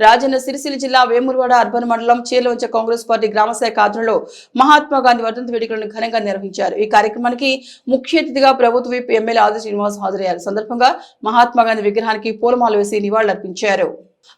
రాజన్న సిరిసిల్ల జిల్లా వేములవాడ అర్బన్ మండలం చీలవంచ కాంగ్రెస్ పార్టీ గ్రామ శాఖ ఆధ్వర్యంలో మహాత్మా గాంధీ వర్ధంతి వేడుకలను ఘనంగా నిర్వహించారు. ఈ కార్యక్రమానికి ముఖ్య అతిథిగా ప్రభుత్వ విప్ ఎమ్మెల్యే ఆది శ్రీనివాస్ హాజరయ్యారు సందర్భంగా మహాత్మా గాంధీ విగ్రహానికి పూలమాల వేసి నివాళులర్పించారు.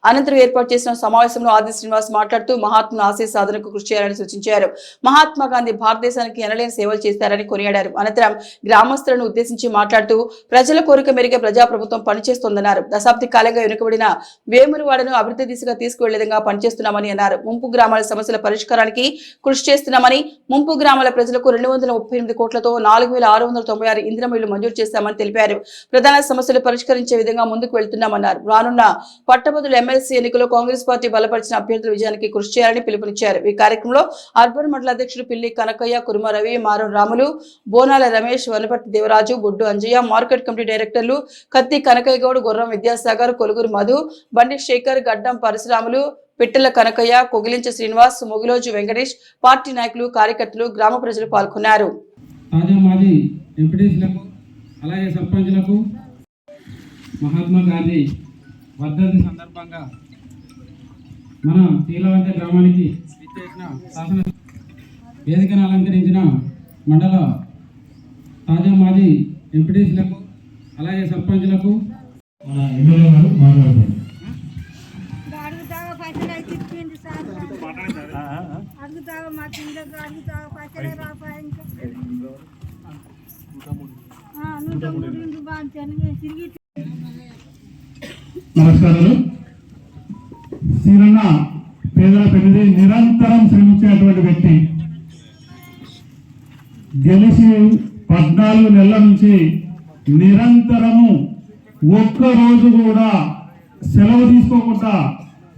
అనంతరం ఏర్పాటు చేసిన సమావేశంలో ఆది శ్రీనివాస్ మాట్లాడుతూ మహాత్మా ఆశయ సాధనకు కృషి చేయాలని సూచించారు. మహాత్మా గాంధీ భారతదేశానికి ఎనలేని సేవలు చేశారని కొనియాడారు. అనంతరం గ్రామస్తులను ఉద్దేశించి మాట్లాడుతూ ప్రజల కోరిక మేరకే ప్రజాప్రభుత్వం పనిచేస్తోందన్నారు. దశాబ్ది కాలంగా వెనుకబడిన వేములవాడను అభివృద్ధి దిశగా తీసుకువెళ్ళే విధంగా పనిచేస్తున్నామని అన్నారు. ముంపు గ్రామాల సమస్యల పరిష్కారానికి కృషి చేస్తున్నామని ముంపు గ్రామాల ప్రజలకు రెండు వందల ముప్పై ఎనిమిది కోట్లతో నాలుగు వేల ఆరు వందల తొంభై ఆరు ఇంద్రమిళ్ళు మంజూరు చేశామని తెలిపారు. ప్రధాన సమస్యలు పరిష్కరించే విధంగా ముందుకు వెళ్తున్నామన్నారు. రానున్న పట్టభద్రుల ఎమ్మెల్సీ ఎన్నికల్లో కాంగ్రెస్ పార్టీ బలపరిచిన అభ్యర్థుల విజయానికి కృషి చేయాలని పిలుపునిచ్చారు. ఈ కార్యక్రమంలో అర్బన్ మండల అధ్యక్షుడు పిల్లి కనకయ్య కురుమ రవి మారం రాములు బోనాల రమేష్ వనపర్తి దేవరాజు బొడ్డు అంజయ్య మార్కెట్ కమిటీ డైరెక్టర్లు కత్తి కనకయ్య గౌడ్ గుర్రం విద్యాసాగర్ కొలుగురు మధు బండి శేఖర్ గడ్డం పరశురాములు పిట్టల కనకయ్య కొగిలించ శ్రీనివాస్ మొగిలోజు వెంకటేష్ పార్టీ నాయకులు కార్యకర్తలు గ్రామ ప్రజలు పాల్గొన్నారు. అలాగే సర్పంచ్లకు మహాత్మా గాంధీ వర్ధంతి సందర్భంగా మన తీలవంత గ్రామానికి విచ్చేసిన శాసన వేదికను అలంకరించిన మండల తాజా మాజీ ఎంపీటీసీలకు అలాగే సర్పంచ్లకు మన ఎమ్మెల్యే గారు మాట్లాడతారు. అడుగుతావా మా కిందకు అడుగుతావా ఇంకా నూట మూడు. బాగా తిరిగి నమస్కారాలు. సీరన్న పేదల పెళ్ళి నిరంతరం శ్రమించినటువంటి వ్యక్తి. గెలిచి పద్నాలుగు నెలల నుంచి నిరంతరము ఒక్క రోజు కూడా సెలవు తీసుకోకుండా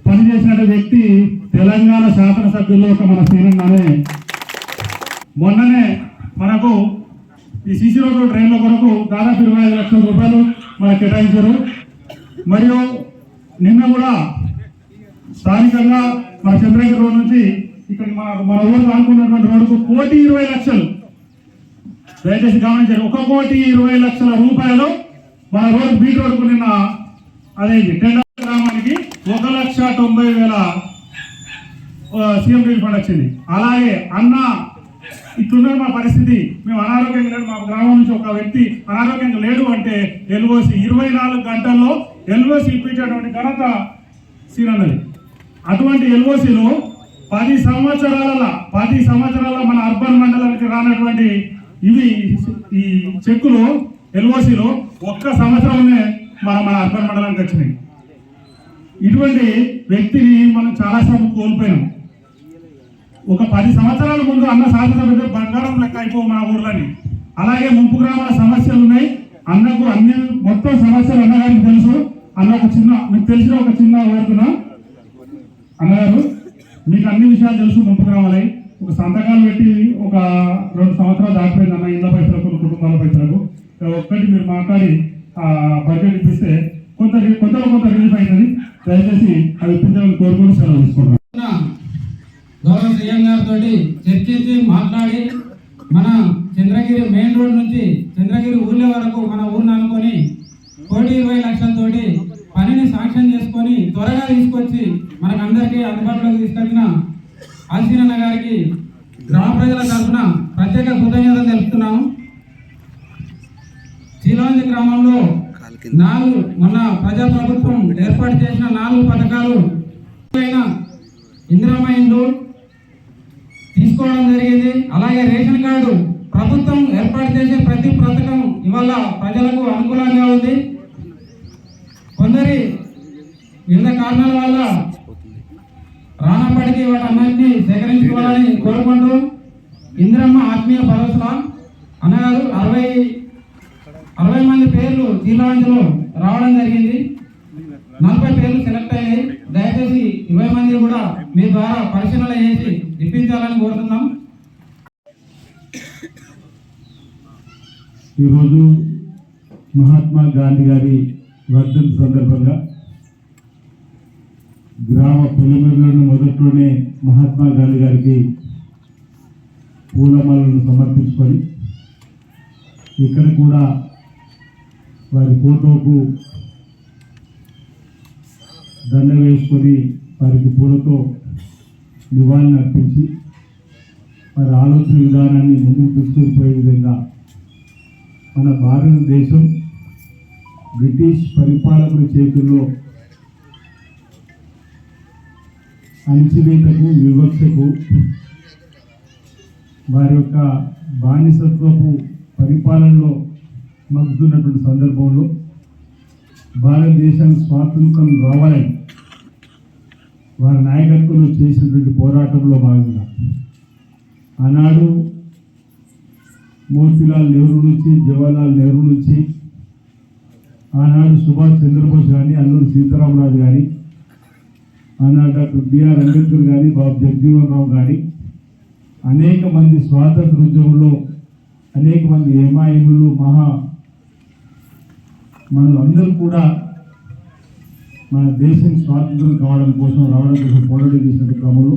పనిచేసిన వ్యక్తి తెలంగాణ శాసనసభ్యుల్లో ఒక మన సీరన్ననే మొన్ననే మనకు ఈ సీసీ రోడ్డు ట్రైన్ల కొరకు దాదాపు ఇరవై ఐదు లక్షల రూపాయలు మనకు కేటాయించారు. మరియు నిన్న కూడా స్థానికంగా మన చంద్రగిరి రోడ్ నుంచి ఇక్కడ మన మన ఊరు అనుకున్నటువంటి రోడ్డుకు కోటి ఇరవై లక్షలు దయచేసి గమనించారు ఒక కోటి ఇరవై లక్షల రూపాయలు మన రోడ్ బీట్ రోడ్డుకు నిన్న అదేంటి టెండర్ గ్రామానికి ఒక లక్ష తొంభై వేల సీఎం రిలీఫ్ ఫండ్ వచ్చింది. అలాగే అన్న ఇట్లున్నది మా పరిస్థితి. మేము అనారోగ్యంగా లేడు. మా గ్రామం నుంచి ఒక వ్యక్తి అనారోగ్యంగా లేడు అంటే ఎల్ఓసి ఇరవై నాలుగు గంటల్లో ఎల్ఓసి ఇప్పించేటువంటి ఘనత సీనన్నది అటువంటి ఎల్ఓసిలో పది సంవత్సరాల పది సంవత్సరాల మన అర్బన్ మండలానికి రానటువంటి ఇవి ఈ చెక్కులు ఎల్ఓసిలు ఒక్క సంవత్సరంలోనే మన మన అర్బన్ మండలానికి వచ్చినాయి. ఇటువంటి వ్యక్తిని మనం చాలాసార్లు కోల్పోయినాం. ఒక పది సంవత్సరాల ముందు అన్న శాసనసభ్యుడు బంగారం లెక్క అయిపో మన ఊర్లని. అలాగే ముంపు గ్రామాల సమస్యలు ఉన్నాయి. అన్నకు అన్ని మొత్తం సమస్యలు అన్నగారికి తెలుసు. అన్న ఒక చిన్న మీకు తెలిసిన ఒక చిన్న వార్తన. అన్నగారు మీకు అన్ని విషయాలు తెలుసు ముందుకు రావాలి. ఒక సంతకాలు పెట్టి ఒక రెండు సంవత్సరాలు దాటిపోయింది అన్న ఇళ్ళ పైసలకు కుటుంబాల పైసలకు. ఒక్కటి మీరు మాట్లాడి బడ్జెట్ ఇప్పిస్తే కొంత కొంత కొంత రిలీఫ్ అవుతుంది దయచేసి అది ఇప్పించాలని కోరుకుని సెలవు తీసుకుంటున్నాను. గౌరవ సీఎం గారితో చర్చించి మాట్లాడి మన చంద్రగిరి మెయిన్ రోడ్ నుంచి చంద్రగిరి ఊళ్ళ వరకు మన ఊరిని అనుకొని కోటి ఇరవై లక్షలతోటి పనిని సాంక్షన్ చేసుకొని త్వరగా తీసుకొచ్చి మనకందరికీ అందుబాటులోకి తీసుకొచ్చిన ఆశీనన్న గారికి గ్రామ ప్రజల తరఫున ప్రత్యేక కృతజ్ఞతలు తెలుపుతున్నాము చీలవంజి గ్రామంలో నాలుగు మొన్న ప్రజా ప్రభుత్వం ఏర్పాటు చేసిన నాలుగు పథకాలు పైన ఇండ్లు తీసుకోవడం జరిగింది. అలాగే రేషన్ కార్డు ప్రభుత్వం ఏర్పాటు చేసే ప్రతి పథకం ఇవాళ ప్రజలకు అనుకూలంగా ఉంది. కొందరి వివిధ కారణాల వల్ల రానప్పటికీ వాటన్నింటినీ సేకరించుకోవాలని కోరుకుంటూ ఇందిరమ్మ ఆత్మీయ భరోసా. అన్నగారు అరవై అరవై మంది పేర్లు తీర్మానంలో రావడం జరిగింది. నలభై పేర్లు సెలెక్ట్ అయ్యాయి దయచేసి ఇరవై మంది కూడా మీ ద్వారా పరిశీలన చేసి ఇప్పించాలని కోరుతున్నాం. ఈరోజు మహాత్మా గాంధీ గారి వర్ధంతి సందర్భంగా గ్రామ పొలిమేరలను మొదట్లోనే మహాత్మా గాంధీ గారికి పూలమాలను సమర్పించుకొని ఇక్కడ కూడా వారి ఫోటోకు దండ వేసుకొని వారికి పూలతో నివాళులు అర్పించి వారి ఆలోచన విధానాన్ని ముందుకు తీసుకుపోయే విధంగా మన భారతదేశం బ్రిటిష్ పరిపాలకుల చేతుల్లో అణిచివేతకు వివక్షకు వారి యొక్క బానిసత్వపు పరిపాలనలో మగ్గుతున్నటువంటి సందర్భంలో భారతదేశానికి స్వాతంత్రం రావాలని వారి నాయకత్వంలో చేసినటువంటి పోరాటంలో భాగంగా ఆనాడు మోతిలాల్ నెహ్రూ నుంచి జవహర్లాల్ నెహ్రూ నుంచి ఆనాడు సుభాష్ చంద్రబోస్ కానీ అల్లూరి సీతారామరాజు కానీ ఆనాడు డాక్టర్ బిఆర్ అంబేద్కర్ కానీ బాబు జగజీవన్ రావు కానీ అనేక మంది స్వాతంత్ర ఉద్యమంలో అనేక మంది ఏమాయములు మహా మనం అందరూ కూడా మన దేశం స్వాతంత్రం కావడం కోసం రావడం కోసం పోరాటం చేసిన క్రమంలో.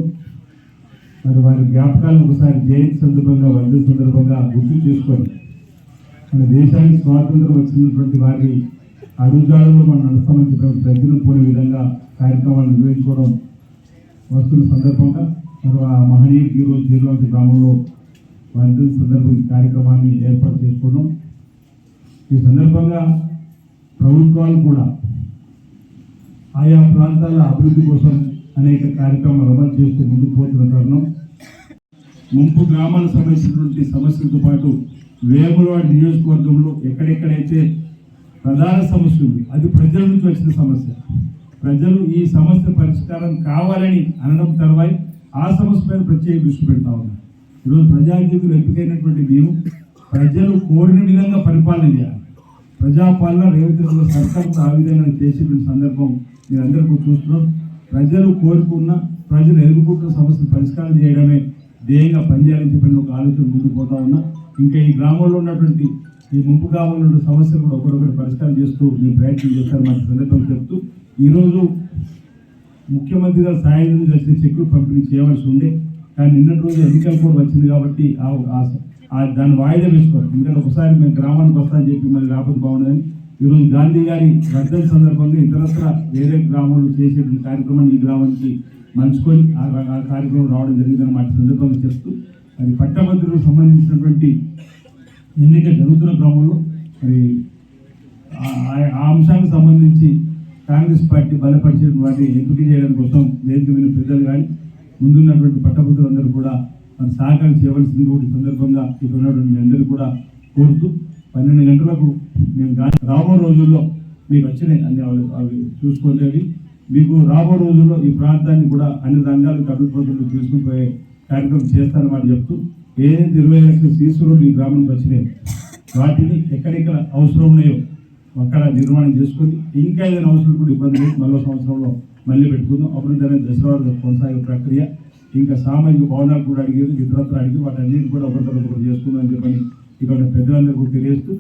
మరి వారి జ్ఞాపకాలను ఒకసారి జయంతి సందర్భంగా వర్ధ సందర్భంగా గుర్తు చేసుకొని మన దేశానికి స్వాతంత్రం వచ్చినటువంటి వారి అడుగుజాడలో మనం నడుస్తామని చెప్పిన ప్రజలు పోయే విధంగా కార్యక్రమాలు నిర్వహించుకోవడం వస్తున్న సందర్భంగా మరి ఆ మహనీయుడికి ఈరోజు జీర్వాంతి గ్రామంలో వారి సందర్భం ఈ కార్యక్రమాన్ని ఏర్పాటు చేసుకున్నాం. ఈ సందర్భంగా ప్రభుత్వాలు కూడా ఆయా ప్రాంతాల అభివృద్ధి కోసం అనేక కార్యక్రమాలు అమలు చేస్తూ ముందుకు పోతున్న కారణం ముంపు గ్రామాలకు సంబంధించినటువంటి సమస్యలతో పాటు వేములవాడ నియోజకవర్గంలో ఎక్కడెక్కడైతే ప్రధాన సమస్య ఉంది. అది ప్రజల నుంచి వచ్చిన సమస్య. ప్రజలు ఈ సమస్య పరిష్కారం కావాలని అనడం తర్వాత ఆ సమస్య పైన ప్రత్యేక దృష్టి పెడతా ఉన్నారు ఈరోజు ప్రజాజీవులు ఎంపికైనటువంటి మేము ప్రజలు కోరిన విధంగా పరిపాలన చేయాలి. ప్రజాపాలన రేవంత్ సర్కార్తో ఆ విధంగా చేసేటువంటి సందర్భం మీరందరూ చూస్తున్నాం ప్రజలు కోరుకున్న ప్రజలు ఎదుర్కొంటున్న సమస్యలు పరిష్కారం చేయడమే ధ్యేయంగా పనిచేయాలని చెప్పిన ఒక ఆలోచన ముందుకు పోతా ఉన్నా. ఇంకా ఈ గ్రామంలో ఉన్నటువంటి ఈ ముంపు గ్రామంలో ఉన్న సమస్యలు కూడా ఒకరొకటి పరిష్కారం చేస్తూ మేము ప్రయత్నం చేస్తారు మన సందర్భం చెప్తూ ఈరోజు ముఖ్యమంత్రి గారు సాయం చేసిన చెక్కులు పంపిణీ చేయవలసి ఉండే కానీ నిన్నటి రోజు ఎన్నికల కోడ్ వచ్చింది కాబట్టి ఆ- దాన్ని వాయిదా వేసుకోవాలి. ఎందుకంటే ఒకసారి మేము గ్రామానికి వస్తామని చెప్పి మళ్ళీ రాకపోతే బాగుండదని ఈరోజు గాంధీ గారి వర్ధన సందర్భంగా ఇతరత్ర వేరే గ్రామంలో చేసేటువంటి కార్యక్రమాన్ని ఈ గ్రామానికి మంచుకొని ఆ ఆ కార్యక్రమం రావడం జరిగిందని మాట సందర్భంగా చెప్తూ అది పట్టభద్రులకు సంబంధించినటువంటి ఎన్నిక జరుగుతున్న క్రమంలో మరి ఆ- ఆ- అంశానికి సంబంధించి కాంగ్రెస్ పార్టీ బలపరిచిన వాటిని ఎంపిక చేయడం కోసం వేదిక మీద పెద్దలు కానీ ముందున్నటువంటి పట్టభద్రులందరూ కూడా మరి సహకారం చేయవలసింది కూడా సందర్భంగా ఇక్కడ ఉన్నటువంటి అందరూ కూడా కోరుతూ పన్నెండు గంటలకు మేము రాబో రోజుల్లో మీకు వచ్చినాయి అన్ని అవి అవి చూసుకునేవి. మీకు రాబో రోజుల్లో ఈ ప్రాంతాన్ని కూడా అన్ని రంగాలకు అభివృద్ధి తీసుకుని పోయే కార్యక్రమం చేస్తారన్నమాట చెప్తూ ఏదైతే ఇరవై లక్షల సీసు ఈ గ్రామానికి వచ్చినాయి వాటిని ఎక్కడెక్కడ అవసరం ఉన్నాయో అక్కడ నిర్మాణం చేసుకొని ఇంకా ఏదైనా అవసరం కూడా ఇబ్బంది లేదు. మరో సంవత్సరంలో మళ్ళీ పెట్టుకుందాం. అప్పుడు దాని దసరా కొనసాగే ప్రక్రియ. ఇంకా సామాజిక భవనాలు కూడా అడిగేది ఇతరత్ర అడిగి వాటి అన్నింటిని కూడా ఒకరితో చేసుకుందాం చెప్పని ఇక్కడ పెద్దలందరూ కూడా తెలియజేస్తూ